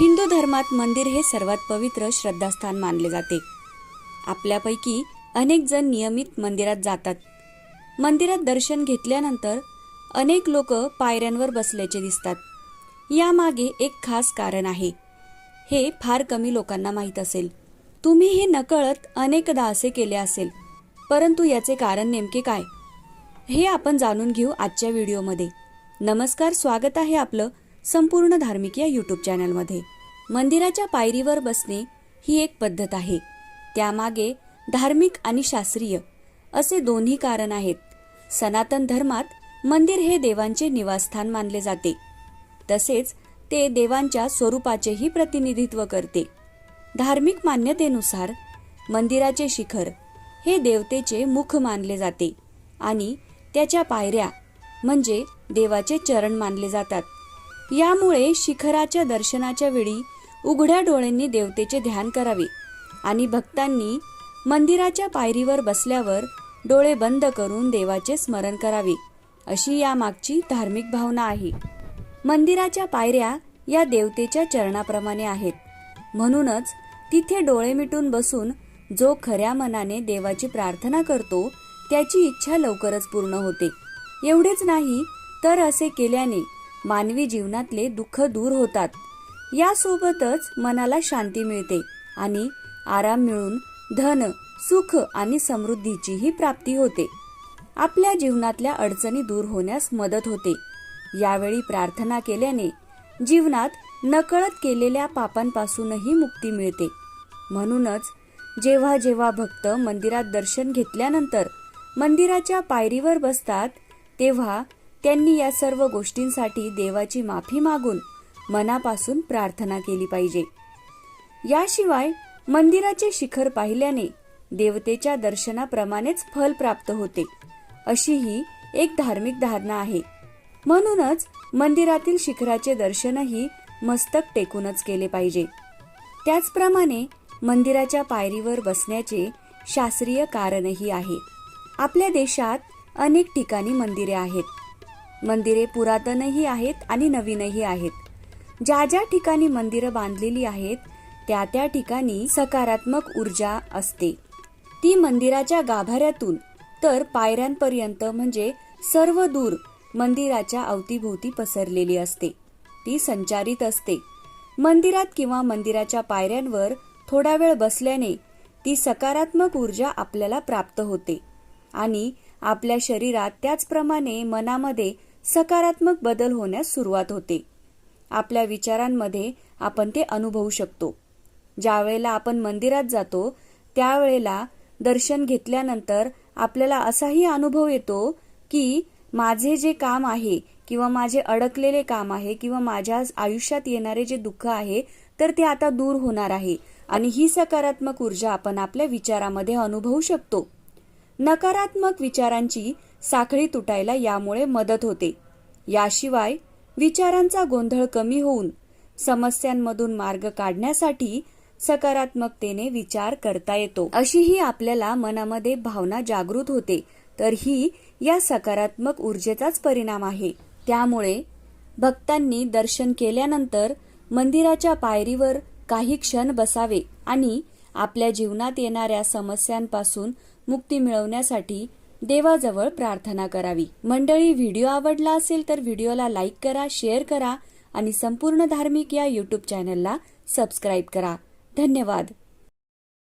हिंदू धर्मात मंदिर हे सर्वात पवित्र श्रद्धास्थान मानले जाते. आपल्यापैकी अनेक जण नियमित मंदिरात जातात. मंदिरात दर्शन घेतल्यानंतर अनेक लोक पायऱ्यांवर बसल्याचे दिसतात. यामागे एक खास कारण आहे. हे फार कमी लोकांना माहीत असेल. तुम्ही हे नकळत अनेकदा असे केले असेल. परंतु याचे कारण नेमके काय? हे आपण जाणून घेऊ आजच्या व्हिडिओमध्ये. नमस्कार स्वागत आहे आपलं संपूर्ण धार्मिक या यूट्यूब चॅनलमध्ये मंदिराच्या पायरीवर बसणे ही एक पद्धत आहे. त्यामागे धार्मिक आणि शास्त्रीय असे दोन्ही कारण आहेत. सनातन धर्मात मंदिर हे देवांचे निवासस्थान मानले जाते. तसेच ते देवांच्या स्वरूपाचेही प्रतिनिधित्व करते. धार्मिक मान्यतेनुसार मंदिराचे शिखर हे देवतेचे मुख मानले जाते आणि त्याच्या पायऱ्या म्हणजे देवाचे चरण मानले जातात. यामुळे शिखराच्या दर्शनाच्या वेळी उघड्या डोळ्यांनी देवतेचे ध्यान करावे आणि भक्तांनी मंदिराच्या पायरीवर बसल्यावर डोळे बंद करून देवाचे स्मरण करावे अशी यामागची धार्मिक भावना आहे. मंदिराच्या पायऱ्या या देवतेच्या चरणाप्रमाणे आहेत. म्हणूनच तिथे डोळे मिटून बसून जो खऱ्या मनाने देवाची प्रार्थना करतो त्याची इच्छा लवकरच पूर्ण होते. एवढेच नाही तर असे केल्याने मानवी जीवनातले दुःख दूर होतात. यासोबतच मनाला शांती मिळते आणि आराम मिळून धन सुख आणि समृद्धीचीही प्राप्ती होते. आपल्या जीवनातल्या अडचणी दूर होण्यास मदत होते. यावेळी प्रार्थना केल्याने जीवनात नकळत केलेल्या पापांपासूनही मुक्ती मिळते. म्हणूनच जेव्हा जेव्हा भक्त मंदिरात दर्शन घेतल्यानंतर मंदिराच्या पायरीवर बसतात तेव्हा त्यांनी या सर्व गोष्टींसाठी देवाची माफी मागून मनापासून प्रार्थना केली पाहिजे. याशिवाय मंदिराचे शिखर पाहिल्याने देवतेच्या दर्शनाप्रमाणेच फल प्राप्त होते अशी ही एक धार्मिक धारणा आहे. म्हणूनच मंदिरातील शिखराचे दर्शनही मस्तक टेकूनच केले पाहिजे. त्याचप्रमाणे मंदिराच्या पायरीवर बसण्याचे शास्त्रीय कारणही आहे. आपल्या देशात अनेक ठिकाणी मंदिरे आहेत. मंदिरे पुरातनही आहेत आणि नवीनही आहेत. ज्या ज्या ठिकाणी मंदिरं बांधलेली आहेत त्या त्या ठिकाणी सकारात्मक ऊर्जा असते. ती मंदिराच्या गाभाऱ्यातून तर पायऱ्यांपर्यंत म्हणजे सर्व दूर मंदिराच्या अवतीभोवती पसरलेली असते. ती संचारित असते. मंदिरात किंवा मंदिराच्या पायऱ्यांवर थोडा वेळ बसल्याने ती सकारात्मक ऊर्जा आपल्याला प्राप्त होते. आणि आपल्या शरीरात त्याचप्रमाणे मनामध्ये सकारात्मक बदल होण्यास सुरुवात होते. आपल्या विचारांमध्ये आपण ते अनुभवू शकतो. ज्या वेळेला आपण मंदिरात जातो त्यावेळेला दर्शन घेतल्यानंतर आपल्याला असाही अनुभव येतो की माझे जे काम आहे किंवा माझे अडकलेले काम आहे किंवा माझ्या आयुष्यात येणारे जे दुःख आहे तर ते आता दूर होणार आहे आणि ही सकारात्मक ऊर्जा आपण आपल्या विचारामध्ये अनुभवू शकतो. नकारात्मक विचारांची साखळी तुटायला यामुळे मदत होते. याशिवाय विचारांचा गोंधळ कमी होऊन समस्यांमधून मार्ग काढण्यासाठी सकारात्मकतेने विचार करता येतो. अशीही आपल्याला मनामध्ये भावना जागृत होते. तर ही या सकारात्मक ऊर्जेचाच परिणाम आहे. त्यामुळे भक्तांनी दर्शन केल्यानंतर मंदिराच्या पायरीवर काही क्षण बसावे आणि आपल्या जीवनात येणाऱ्या समस्यांपासून मुक्ती मिळवण्यासाठी देवाजवळ प्रार्थना करावी. मंडळी व्हिडिओ आवडला असेल तर व्हिडिओला लाईक करा शेअर करा आणि संपूर्ण धार्मिक या यूट्यूब चॅनलला सबस्क्राईब करा. धन्यवाद.